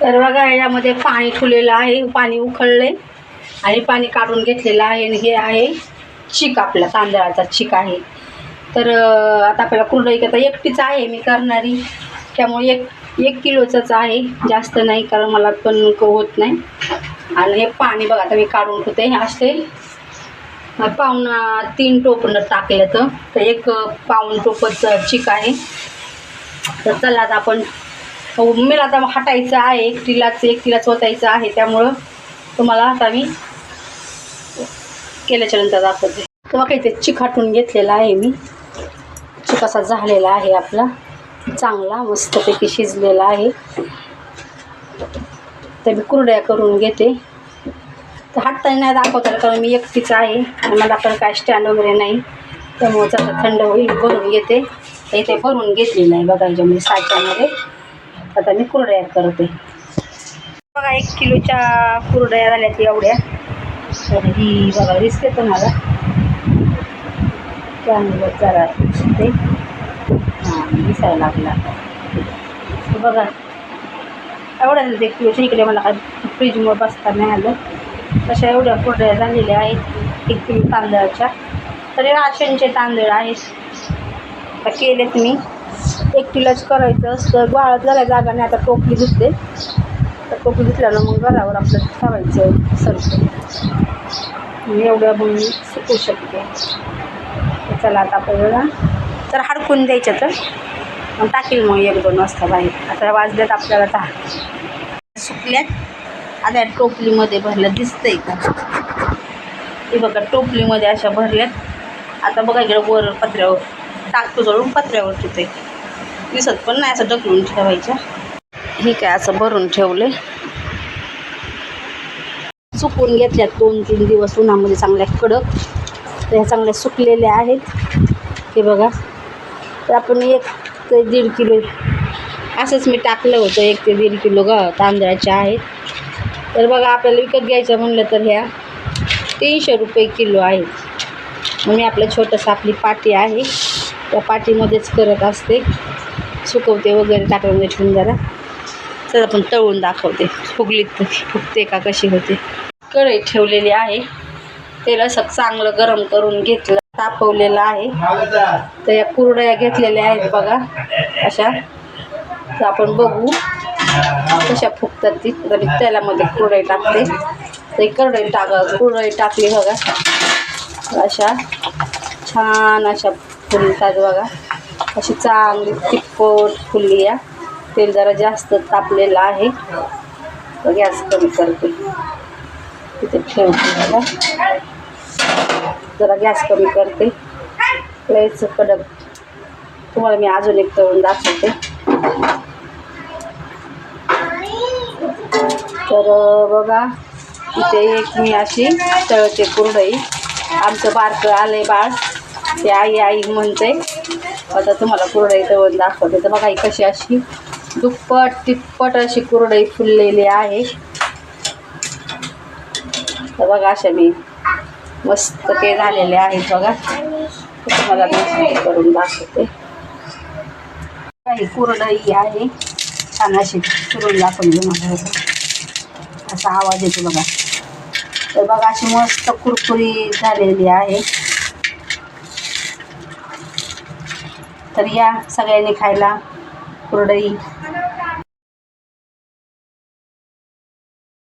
तर बघा यामध्ये पाणी ठेवलेलं आहे. पाणी उकळले आणि पाणी काढून घेतलेलं आहे आणि हे आहे चिक आपला तांदळाचा चिक आहे. तर आता आपल्याला कुरडई करता एकटीच आहे मी करणारी. त्यामुळे एक एक किलोचंच आहे. जास्त नाही कारण मला पण होत नाही. आणि हे पाणी बघा आता मी काढून ठेवते. हे असे पाहुणा तीन टोपणं टाकलं तर एक पाहुण टोपच चिक आहे. तर चला आता आपण हो, आता हटायचं आहे एकटीलाच एकटीलाच ओतायचं आहे त्यामुळं तुम्हाला आता मी केल्याच्यानंतर दाखवते. तेव्हा काही ते चिखाटून घेतलेला आहे मी. चिकासा झालेला आहे आपला. चांगला मस्तपैकी शिजलेला आहे. तर मी कुरड्या करून घेते. तर हातताना नाही दाखवता कारण मी एकटीच आहे आणि मला पण काय स्टँड वगैरे नाही. त्यामुळं जरा थंड होईल भरून घेते. तर इथे भरून घेतलेलं आहे बघा याच्यामध्ये साच्यामध्ये. आता मी कुरड्या करते. बघा एक किलोच्या कुरड्या झाल्या ती एवढ्या. तर ही बघा दिसते तुम्हाला त्यामुळे जरा ते हां दिसायला लागला बघा. एवढ्या झाल्या ते किलोच्या. इकडे मला काय फ्रीजमुळे बसता नाही आलं. तशा एवढ्या कुरड्या झालेल्या आहेत. एक किलो तांदळाच्या. तरी राशनचे तांदूळ आहेत. आता केलेत मी. एकटीलाच करायचं असतं. वाळत झाल्या जागा नाही. आता टोपली धुतले. तर टोपली धुतल्यानं मग घरावर आपलं ठेवायचं. सरकं एवढ्या मग मी सुकू शकते. चला आता आपल्याला तर हडकून द्यायचं तर. मग टाकील मग एक दोन वाजता बाहेर. आता वाजल्यात आपल्याला दहा. सुकल्यात. आता टोपलीमध्ये भरलं दिसतंय का? हे बघा टोपलीमध्ये अशा भरल्यात. आता बघा इकडे वर पत्र्यावर. टाकतो जळून पत्र्यावर ठेवते दिसत पण नाही असं ढकलून ठेवायच्या हे काय असं भरून ठेवले सुकून घेतल्यात दोन तीन दिवस उन्हामध्ये चांगल्या कडक. तर ह्या चांगल्या सुकलेल्या आहेत. हे बघा. तर आपण एक ते दीड किलो असंच मी टाकलं होतं. एक ते दीड किलो ग तांदळाच्या आहेत. तर बघा आपल्याला विकत घ्यायचं म्हणलं तर ह्या तीनशे रुपये किलो आहेत. मग मी आपलं छोटंसं आपली पाटी आहे. त्या पाटीमध्येच करत असते. सुकवते वगैरे टाकून ठेवून जरा. तर आपण तळून दाखवते. फुगलीत फुगते का कशी होते. कढई ठेवलेली आहे. तेल असं चांगलं गरम करून घेतलं. तापवलेलं आहे. तर या कुरड्या घेतलेल्या आहेत बघा. अशा. तर आपण बघू कशा फुगतात ती. तर मी तेलामध्ये कुरडई टाकते. तर करडई टाका टाक कुरडई टाकली बघा. अशा छान अशा फुलतात बघा. अशी चांगली तिखट फुलली या. तेल जरा जास्त तापलेलं आहे. गॅस कमी करते. तिथे ठेवते जरा गॅस कमी करते. लयच कडक. तुम्हाला मी अजून एक तळून दाखवते. तर बघा इथे एक मी अशी तळते कुरडई. आमचं बारकं आलंय बाळ. ते आई आई म्हणते. आता तुम्हाला कुरडई तळून दाखवते. तर बघा ही कशी अशी दुप्पट तिप्पट अशी कुरडई फुललेली आहे. तर बघा अशा मी मस्त ते झालेले आहेत बघा. तुम्हाला करून दाखवते. काही कुरडई आहे. छान अशी फिरून दाखवली तुम्हाला. असा आवाज येतो बघा. तर बघा अशी मस्त कुरकुरी झालेली आहे. तर या सगळ्यांनी खायला कुरडई.